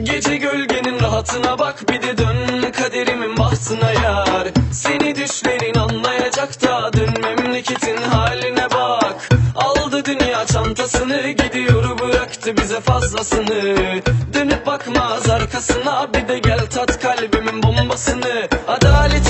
Gece gölgenin rahatına bak bir de dön kaderimin bahtına yar. Seni düşlerin anlayacak da dön memleketin haline bak. Aldı dünya çantasını gidiyor bıraktı bize fazlasını. Dönüp bakmaz arkasına bir de gel tat kalbimin bombasını. Adaleti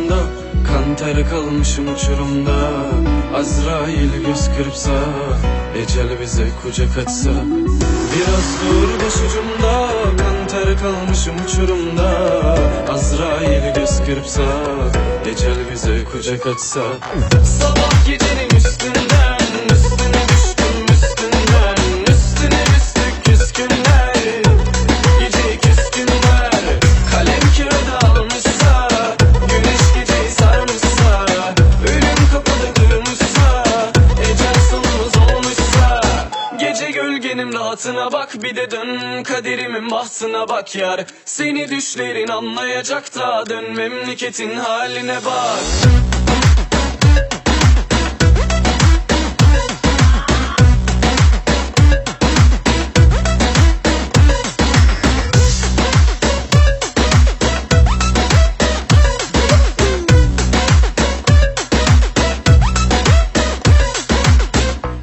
dur başucumda Kan ter kalmışım uçurumda. Azrail göz kırpsa Ecel bize kucak açsa. Biraz dur başucumda Kan ter kalmışım uçurumda. Azrail göz kırpsa Ecel bize kucak açsa. Sabah gecenin üstünden rahatına bak Bir de dön. Kaderimin bahtına bak yar. Seni düşlerin anlayacak da Dön. Memleketin haline bak.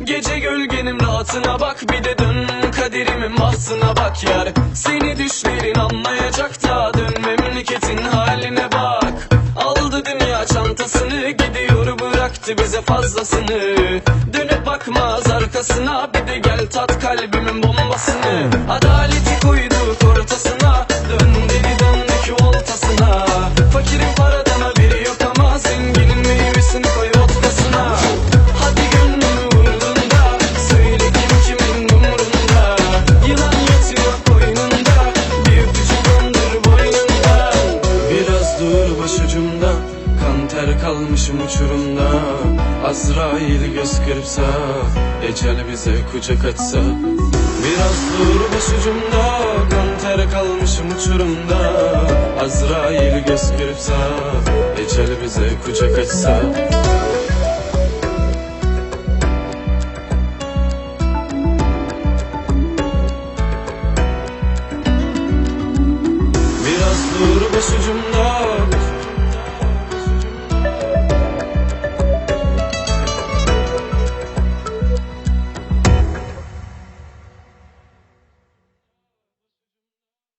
Gece gölgenin rahatına bak bir de dön kaderimin bahtına bak yar. Seni düşlerin anlayacak da dön memleketin haline bak. Aldı dünya çantasını gidiyor bıraktı bize fazlasını. Dönüp bakmaz arkasına bir de gel tat kalbimin bombasını. Adaleti Kan ter kalmışım uçurumda. Azrail göz kırpsa Ecel bize kucak açsa Biraz dur başucumda Kan ter kalmışım uçurumda. Azrail göz kırpsa Ecel bize kucak açsa